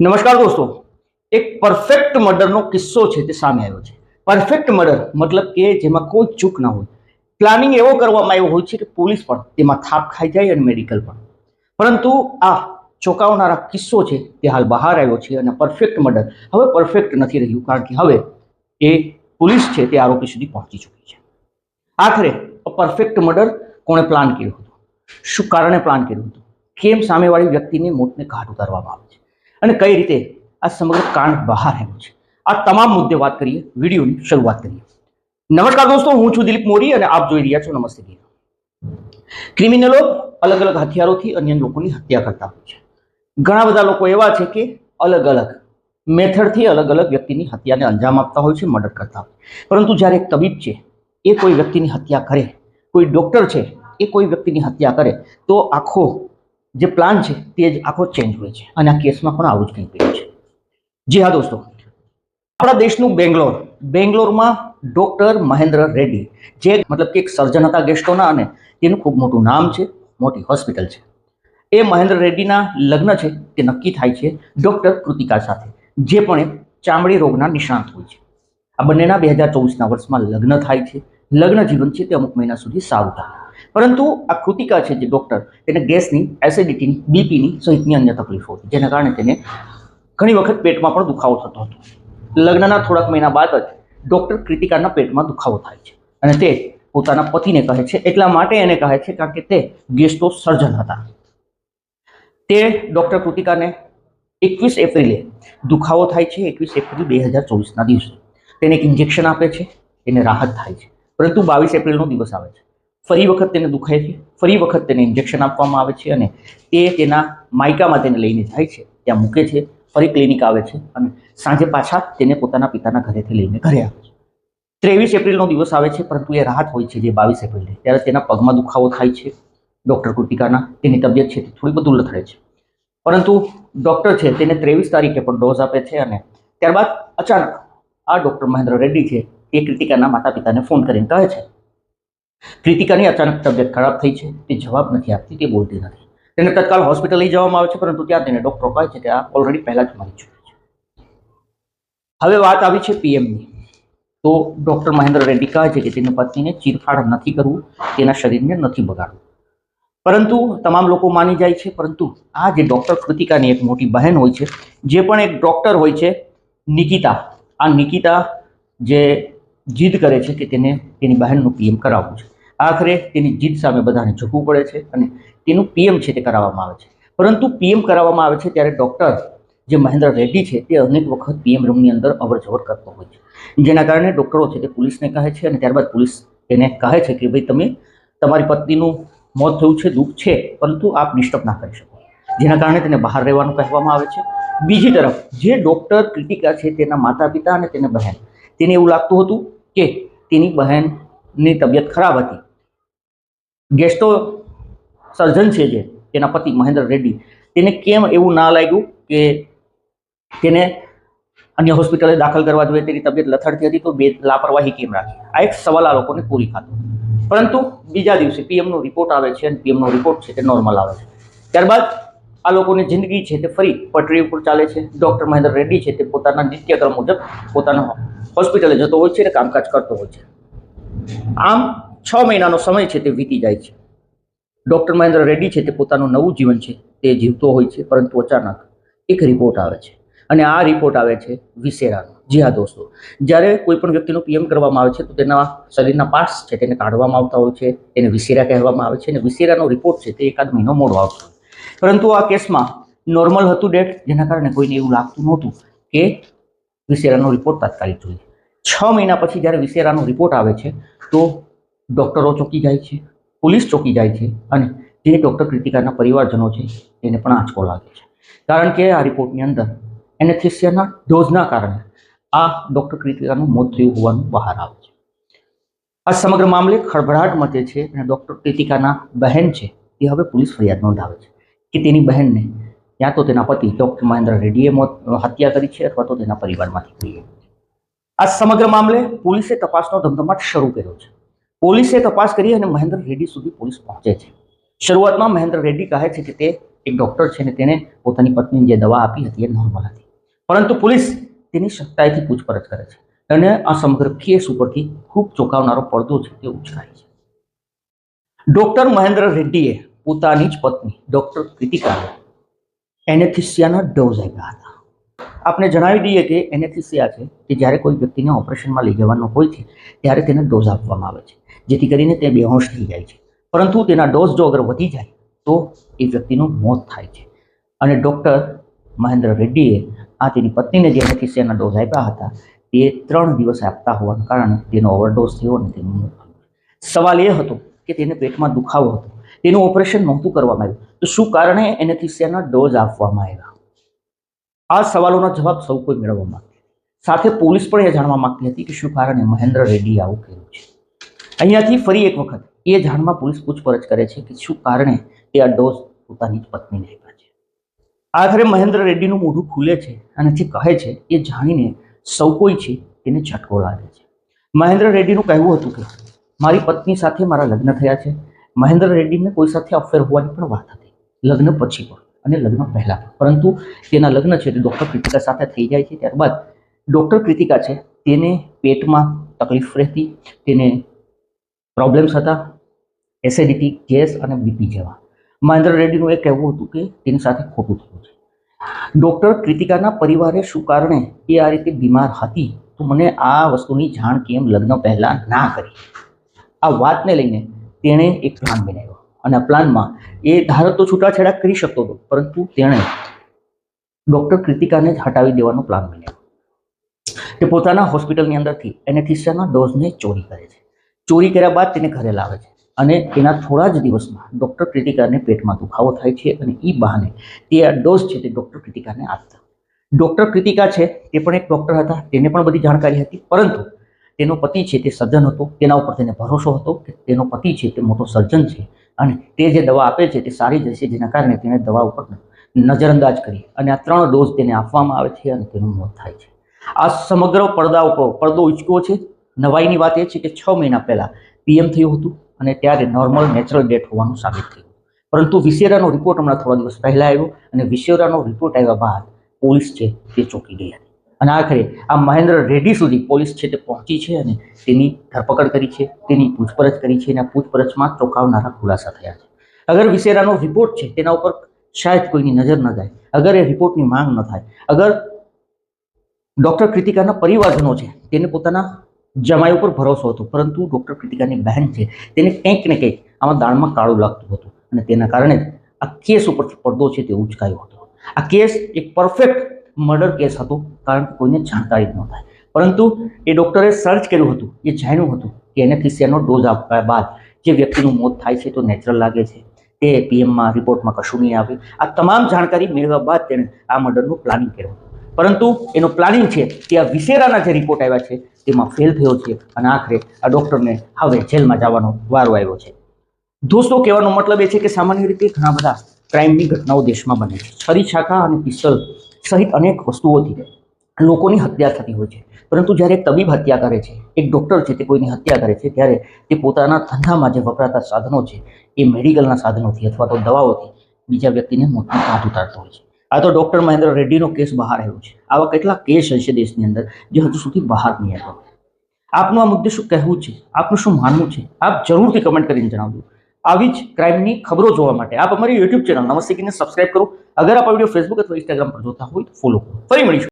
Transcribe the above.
નમસ્કાર દોસ્તો. એક પરફેક્ટ મર્ડરનો કિસ્સો છે તે સામે આવ્યો છે. પરફેક્ટ મર્ડર મતલબ કે જેમાં કોઈ ચૂક ના હોય. પ્લાનિંગ એવો કરવામાં આવ્યો હોય છે કે પોલીસ પણ તેમાં થાપ ખાઈ જાય અને મેડિકલ પણ. પરંતુ આ ચોંકાવનારા કિસ્સો છે તે હાલ બહાર આવ્યો છે અને પરફેક્ટ મર્ડર હવે પરફેક્ટ નથી રહ્યું કારણ કે હવે એ પોલીસ છે તે આરોપી સુધી પહોંચી ચૂકી છે. આખરે પરફેક્ટ મર્ડર કોણે પ્લાન કર્યું હતું? શું કારણે પ્લાન કર્યું હતું? કેમ સામેવાળી વ્યક્તિની મોતને ઘાટ ઉતારવામાં આવે છે? અને કઈ રીતે આ સમગ્ર કાંડ બહાર આવ્યું છે? આ તમામ મુદ્દે વાત કરીએ, વિડીયોની શરૂઆત કરીએ. નમસ્કાર દોસ્તો, હું છું દિલીપ મોરી અને આપ જોઈ રહ્યા છો નમસ્તે ક્રિમિનલો અલગ અલગ હથિયારોથી અન્ય લોકોની હત્યા કરતા હોય છે. ઘણા બધા લોકો એવા છે કે અલગ અલગ મેથડથી અલગ અલગ વ્યક્તિની હત્યાને અંજામ આપતા હોય છે, મર્ડર કરતા હોય પરંતુ જ્યારે એક તબીબ છે, એ કોઈ વ્યક્તિની હત્યા કરે, કોઈ ડોક્ટર છે, એ કોઈ વ્યક્તિની હત્યા કરે, તો આખો જે પ્લાન છે તે જ આખો ચેન્જ હોય છે. અને આ કેસમાં પણ આવું જ કંઈક થયું છે. જી હા દોસ્તો. આપણા દેશનું બેંગ્લોર. બેંગ્લોરમાં ડોક્ટર મહેન્દ્ર રેડ્ડી, જે મતલબ કે એક સર્જન હતા ગેસ્ટોના અને તેનું ખૂબ મોટું નામ છે, મોટી હોસ્પિટલ છે. એ મહેન્દ્ર રેડ્ડીના લગ્ન છે, તે નક્કી થાય છે ડૉક્ટર કૃતિકા સાથે, જે પણ ચામડી રોગના નિષ્ણાંત હોય છે. આ બંનેના બે હજાર ચોવીસના વર્ષમાં લગ્ન થાય છે. લગ્ન જીવન છે તે અમુક મહિના સુધી સારું થાય. પરંતુ આ કૃતિકા છે જે ડૉક્ટર તેને ગેસની એસિડિટીની બીપીની સહિતની અન્ય તકલીફો હતી, જેના કારણે તેને ઘણી વખત પેટમાં પણ દુખાવો થતો હતો. લગ્નના થોડાક મહિના બાદ જ ડોક્ટર કૃતિકાના પેટમાં દુખાવો થાય છે અને તે પોતાના પતિને કહે છે, એટલા માટે એને કહે છે કારણ કે તે ગેસ્ટો સર્જન હતા. તે ડોક્ટર કૃતિકાને એકવીસ એપ્રિલે દુખાવો થાય છે, એકવીસ એપ્રિલ બે હજાર ચોવીસના દિવસે. તેને એક ઇન્જેક્શન આપે છે, એને રાહત થાય છે. પરંતુ બાવીસ એપ્રિલનો દિવસ આવે છે. ફરી વખત તેને દુખાય છે, ફરી વખત તેને ઇન્જેક્શન આપવામાં આવે છે અને તે તેના માયકામાં તેને લઈને જાય છે, ત્યાં મૂકે છે, ફરી ક્લિનિક આવે છે અને સાંજે પાછા તેને પોતાના પિતાના ઘરેથી લઈને ઘરે આવે છે. ત્રેવીસ એપ્રિલનો દિવસ આવે છે, પરંતુ એ રાહત હોય છે જે બાવીસ એપ્રિલે ત્યારે તેના પગમાં દુખાવો થાય છે, ડૉક્ટર કૃતિકાના, તેની તબિયત છે તે થોડી બધું લથડે છે. પરંતુ ડૉક્ટર છે તેને ત્રેવીસ તારીખે પણ ડોઝ આપે છે અને ત્યારબાદ અચાનક આ ડૉક્ટર મહેન્દ્ર રેડ્ડી છે એ કૃતિકાના માતા પિતાને ફોન કરીને કહે છે કૃતિકાની અચાનક તબિયત ખરાબ થઈ છે. તે જવાબ નથી આપતી, તે બોલતી નથી. તેને તત્કાલ હોસ્પિટલ લઈ જવામાં આવે છે, પરંતુ ત્યાં તેને ડૉક્ટરો કહે છે કે આ ઓલરેડી પહેલાં જ મરી ચૂકી છે. હવે વાત આવી છે પીએમની. તો ડૉક્ટર મહેન્દ્ર રેડ્ડી કહે છે કે તેની પત્નીને ચીરફાડ નથી કરવું, તેના શરીરને નથી બગાડવું. પરંતુ તમામ લોકો માની જાય છે, પરંતુ આ જે ડૉક્ટર કૃતિકાની એક મોટી બહેન હોય છે, જે પણ એક ડૉક્ટર હોય છે, નિકિતા. આ નિકિતા જે જીદ કરે છે કે તેને તેની બહેનનું પીએમ કરાવવું છે. આખરે તેની જીદ સામે બધાને ઝૂકવું પડે છે અને તેનું પીએમ છે તે કરાવવામાં આવે છે. પરંતુ પીએમ કરાવવામાં આવે છે ત્યારે ડૉક્ટર જે મહેન્દ્ર રેડ્ડી છે તે અનેક વખત પીએમ રૂમની અંદર અવરજવર કરતો હોય છે. જેના કારણે ડૉક્ટરો છે તે પોલીસને કહે છે અને ત્યારબાદ પોલીસ તેને કહે છે કે ભાઈ તમે તમારી પત્નીનું મોત થયું છે, દુઃખ છે, પરંતુ આપ ડિસ્ટર્બ ના કરી શકો. જેના કારણે તેને બહાર રહેવાનું કહેવામાં આવે છે. બીજી તરફ જે ડૉક્ટર ક્રિટિકા છે તેના માતા પિતા અને તેને બહેન, તેને એવું લાગતું હતું કે તેની બહેનની તબિયત ખરાબ હતી. ગેસ્ટો સર્જન છે જે, તેના પતિ મહેન્દ્ર રેડ્ડી, તેને કેમ એવું ના લાગ્યું કે તેને અન્ય હોસ્પિટલે દાખલ કરવા જોઈએ, તેની તબિયત લથડતી હતી તો બે લાપરવાહી કેમ રાખી? આ એક સવાલ આ લોકોને પૂરી ખાતો. પરંતુ બીજા દિવસે પીએમનો રિપોર્ટ આવે છે અને પીએમનો રિપોર્ટ છે તે નોર્મલ આવે છે. ત્યારબાદ આ લોકોની જિંદગી છે તે ફરી પટરી ઉપર ચાલે છે. ડૉક્ટર મહેન્દ્ર રેડ્ડી છે તે પોતાના નિત્યક્રમ મુજબ પોતાના હોસ્પિટલે જતો હોય છે અને કામકાજ કરતો હોય છે. આમ છ મહિનાનો સમય છે તે વીતી જાય છે. ડૉક્ટર મહેન્દ્ર રેડ્ડી છે તે પોતાનું નવું જીવન છે તે જીવતો હોય છે, પરંતુ અચાનક એક રિપોર્ટ આવે છે. અને આ રિપોર્ટ આવે છે વિસેરાનો. જી હા દોસ્તો, જ્યારે કોઈ પણ વ્યક્તિનું પીએમ કરવામાં આવે છે તો તેના શરીરના પાર્ટ્સ છે તેને કાઢવામાં આવતા હોય છે, તેને વિસેરા કહેવામાં આવે છે અને વિસેરાનો રિપોર્ટ છે તે એકાદ મહિનો મોડો આવતો પરંતુ આ કેસમાં નોર્મલ હતું ડેટ, જેના કારણે કોઈને એવું લાગતું નહોતું કે વિસેરાનો રિપોર્ટ તાત્કાલિક જોઈએ. છ મહિના પછી જ્યારે વિસેરાનો રિપોર્ટ આવે છે, તો ડૉક્ટરો ચોકી જાય છે, પોલીસ ચોંકી જાય છે અને જે ડૉક્ટર કૃતિકાના પરિવારજનો છે તેને પણ આંચકો લાગે છે. કારણ કે આ રિપોર્ટની અંદર એનેથેસિયાના ડોઝના કારણે આ ડૉક્ટર કૃતિકાનું મોત થયું હોવાનું બહાર આવે છે. આ સમગ્ર મામલે ખળભળાટ મચે છે અને ડૉક્ટર કૃતિકાના બહેન છે, એ હવે પોલીસ ફરિયાદ નોંધાવે છે કે તેની બહેનને, યા તો તેના પતિ ડૉક્ટર મહેન્દ્ર રેડ્ડીએ મોત, હત્યા કરી છે અથવા તો તેના પરિવારમાંથી કોઈએ આ સમગ્ર મામલે પોલીસે તપાસનો ધમધમાટ શરૂ કર્યો છે. પોલીસે તપાસ કરી અને મહેન્દ્ર રેડ્ડી સુધી પોલીસ પહોંચે છે. શરૂઆતમાં મહેન્દ્ર રેડ્ડી કહે છે કે તે એક ડૉક્ટર છે અને તેને પોતાની પત્નીને જે દવા આપી હતી એ નોર્મલ હતી. પરંતુ પોલીસ તેની સખ્તાઈથી પૂછપરછ કરે છે અને આ સમગ્ર કેસ ઉપરથી ખૂબ ચોંકાવનારો પડદો છે તે ઉછરાય છે. ડૉક્ટર મહેન્દ્ર રેડ્ડીએ પોતાની જ પત્ની ડૉક્ટર કૃતિકાને એનેથિસિયાના ડોઝ આપ્યા હતા. આપણે જણાવી દઈએ કે એનેથિસિયા છે કે જ્યારે કોઈ વ્યક્તિને ઓપરેશનમાં લઈ જવાનો હોય છે, ત્યારે તેને ડોઝ આપવામાં આવે છે, જેથી કરીને તે બેહોશ થઈ જાય છે. પરંતુ તેના ડોઝ જો અગર વધી જાય, તો એ વ્યક્તિનું મોત થાય છે. અને ડૉક્ટર મહેન્દ્ર રેડ્ડીએ આ તેની પત્નીને જે એનેથિસિયાના ડોઝ આપ્યા હતા, તે ત્રણ દિવસ આપતા હોવાના કારણે તેનો ઓવરડોઝ થયો અને તેનું મોત સવાલ એ હતો કે તેને પેટમાં દુખાવો હતો. તેનું ઓપરેશન નહોતું કરવામાં આવ્યું. તો શું કારણે એનેથિસિયાના ડોઝ આપવામાં આવ્યા? આ સવાલોના જવાબ સૌ કોઈ મેળવવા માંગતી સાથે પોલીસ પણ એ જાણવા માંગતી હતી કે શું કારણે મહેન્દ્ર રેડ્ડીએ આવું કર્યું છે. અહીંયાથી ફરી એક વખત એ જાણવા પોલીસ પૂછપરછ કરે છે કે શું કારણે તે આ ડોઝ પોતાની જ પત્નીને આપ્યા છે. આખરે મહેન્દ્ર રેડ્ડીનું મોઢું ખુલે છે અને જે કહે છે એ જાણીને સૌ કોઈ છે તેને ઝટકો લાગે છે. મહેન્દ્ર રેડ્ડીનું કહેવું હતું કે, મારી પત્ની સાથે મારા લગ્ન થયા છે. મહેન્દ્ર રેડ્ડીને કોઈ સાથે અફેર હોવાની પણ વાત હતી. લગ્ન પછી પણ. અને લગ્ન પહેલાં. પરંતુ તેના લગ્ન છે તે ડૉક્ટર કૃતિકા સાથે થઈ જાય છે. ત્યારબાદ ડૉક્ટર કૃતિકા છે તેને પેટમાં તકલીફ રહેતી, તેને પ્રોબ્લેમ્સ હતા એસિડિટી ગેસ અને બીપી જેવા. મહેન્દ્ર રેડ્ડીનું એ કહેવું હતું કે તેની સાથે ખોટું થયું છે. ડૉક્ટર કૃતિકાના પરિવારે શું કારણે એ આ રીતે બીમાર હતી? તો મને આ વસ્તુની જાણ કેમ લગ્ન પહેલાં ના કરી. આ વાતને લઈને તેણે એક પ્લાન બનાવ્યો. અને પ્લાનમાં એ ધારો તો છૂટાછેડા કરી શકતો હતો, પરંતુ તેણે ડૉક્ટર કૃતિકાને જ હટાવી દેવાનો પ્લાન બન્યો. તે પોતાના હોસ્પિટલની અંદરથી એનેથિસિયાના ડોઝને ચોરી કરે છે. ચોરી કર્યા બાદ તેને ઘરે લાવે છે અને તેના થોડા જ દિવસમાં ડૉક્ટર કૃતિકાને પેટમાં દુખાવો થાય છે અને એ બહાને તે આ ડોઝ છે તે ડૉક્ટર કૃતિકાને આપતા. ડૉક્ટર કૃતિકા છે તે પણ એક ડૉક્ટર હતા, તેને પણ બધી જાણકારી હતી, પરંતુ તેનો પતિ છે તે સર્જન હતો, તેના ઉપર તેને ભરોસો હતો કે તેનો પતિ છે તે મોટો સર્જન છે. અને તે જે દવા આપે છે તે સારી જ હશે, જેના કારણે તેણે દવા ઉપર નજરઅંદાજ કરી અને આ ત્રણ ડોઝ તેને આપવામાં આવે છે અને તેનું મોત થાય છે. આ સમગ્ર પડદા ઉપર, પડદો ઉચક્યો છે. નવાઈની વાત એ છે કે છ મહિના પહેલાં પીએમ થયું હતું અને ત્યારે નોર્મલ, નેચરલ ડેથ હોવાનું સાબિત થયું. પરંતુ વિશેરાનો રિપોર્ટ હમણાં થોડા દિવસ પહેલાં આવ્યો અને વિશેરાનો રિપોર્ટ આવ્યા બાદ પોલીસ છે તે ચોંકી ગઈ હતી. અને આખરે આ મહેન્દ્ર રેડ્ડી સુધી પોલીસ છે તે પહોંચી છે અને તેની ધરપકડ કરી છે, તેની પૂછપરછ કરી છે અને આ પૂછપરછમાં ચોંકાવનારા ખુલાસા થયા છે. અગર વિસેરાનો રિપોર્ટ છે તેના ઉપર શાયદ કોઈની નજર ન જાય, અગર એ રિપોર્ટની માંગ ન થાય, અગર ડૉક્ટર કૃતિકાના પરિવારજનો છે તેને પોતાના જમાઈ ઉપર ભરોસો હતો, પરંતુ ડૉક્ટર કૃતિકાની બહેન છે તેને કંઈક ને કંઈક આમાં દાળમાં કાળું લાગતું હતું અને તેના કારણે આ કેસ ઉપરથી પડદો છે તે ઉચકાયો હતો. આ કેસ એક પરફેક્ટ મર્ડર કેસ હતો, કારણ કે કોઈને જાણકારી ન થાય. પરંતુ એ ડૉક્ટરે સર્ચ કર્યું હતું, એ જાણ્યું હતું કે એનેથિસિયાનો ડોઝ આપ્યા બાદ જે વ્યક્તિનું મોત થાય છે તો નેચરલ લાગે છે. તે પીએમમાં રિપોર્ટમાં કશું નહીં આવે આ તમામ જાણકારી મેળવ્યા બાદ તેણે આ મર્ડરનું પ્લાનિંગ કર્યું પરંતુ એનું પ્લાનિંગ છે તે આ વિશેરાના જે રિપોર્ટ આવ્યા છે તેમાં ફેલ થયો છે અને આખરે આ ડૉક્ટરને હવે જેલમાં જવાનો વારો આવ્યો છે. દોસ્તો, કહેવાનો મતલબ એ છે કે સામાન્ય રીતે ઘણા બધા ક્રાઇમની ઘટનાઓ દેશમાં બને છે. છરી છાકા અને પિસ્તલ સહિત અનેક વસ્તુઓથી લોકોની હત્યા થતી હોય છે. પરંતુ જ્યારે એક તબીબ હત્યા કરે છે, એક ડૉક્ટર છે તે કોઈની હત્યા કરે છે, ત્યારે તે પોતાના ધંધામાં જે વપરાતા સાધનો છે, એ મેડિકલના સાધનોથી અથવા તો દવાઓથી બીજા વ્યક્તિને મોતનો ઘાટ ઉતારતો હોય છે. આ તો ડૉક્ટર મહેન્દ્ર રેડ્ડીનો કેસ બહાર આવ્યો છે. આવા કેટલા કેસ હશે દેશની અંદર જે હજુ સુધી બહાર નહીં આવ્યો. આપનું આ મુદ્દે શું કહેવું છે? આપનું શું માનવું છે? આપ જરૂરથી કમેન્ટ કરીને જણાવજો. આવી જ ક્રાઇમની ખબરો જોવા માટે આપ અમારી યુટ્યુબ ચેનલ નમસ્તે કીને સબસ્ક્રાઇબ કરો. અગર આપ આ વીડિયો ફેસબુક અથવા ઇન્સ્ટાગ્રામ પર જોતા હોય તો ફોલો ફરી મળીશું.